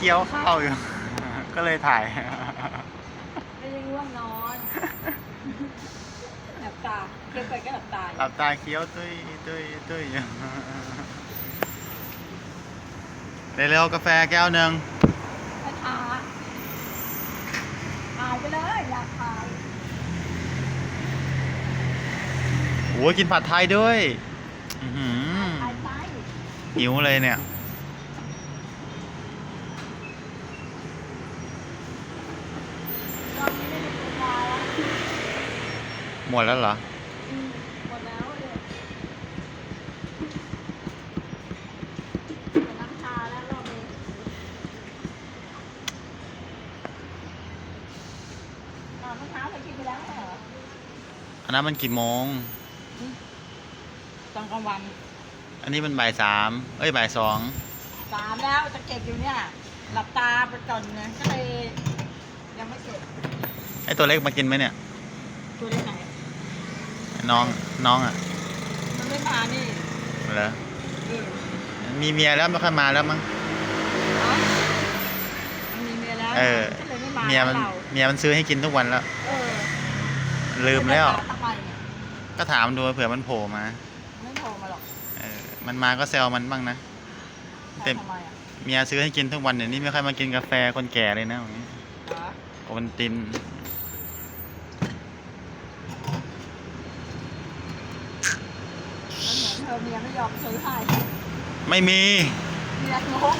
คี้ยวข้าวอยู่ ก็เลยถ่าย ไม่ได้ง่วงนอนหลับตาเคี้ยวไปก็หลับตาหลับตาเคี้ยวตุ้ยตุ้ยตุ้ยอยู่เร็วๆกาแฟแก้วหนึ่งช้าๆถ่ายไปเลยอยากถ่ายโอ้ยกินผัดไทยด้วย อื้อหือถ่ายไป หิวเลยเนี่ย เราไม่ได้เป็นเวลาแล้ว หมดแล้วเหรอหมดแล้วเลยน้ำชาแล้วรอบนี้ตอนเมื่อเช้าไปกินไปแล้วเหรออันนั้นมันกี่โมงตอนกลางวัน อันนี้มันบ่ายสามเอ้ยบ่ายสองสามแล้วจะเก็บอยู่เนี่ย หลับตาไปก่อนนะก็เลยยังไม่เก็บ ไอตัวเล็กมากินไหมเนี่ย ตัวได้ไหน น้องน้องอะ มันไม่มานี่เหรอเออมีเมียแล้วไม่ค่อยมาแล้วมั้ง เอามันมีเมียแล้วเออ ก็เลยไม่มาเมียมันเราเมียมันซื้อให้กินทุกวันแล้ว เออลืมแล้วทำไมเนี่ยก็ถามดูเผื่อมันโผล่มา ไม่โทรมาหรอกเออ มันมาก็แซวมันบ้างนะ เต็ม ทำไมอะเมียซื้อให้กินทุกวันเดี๋ยวนี้ไม่ค่อยมากินกาแฟคนแก่เลยนะอย่างนี้เหรอโอวันติน มันเหมือนเธอ เมียไม่ยอมซื้อให้ไม่มีเมียงก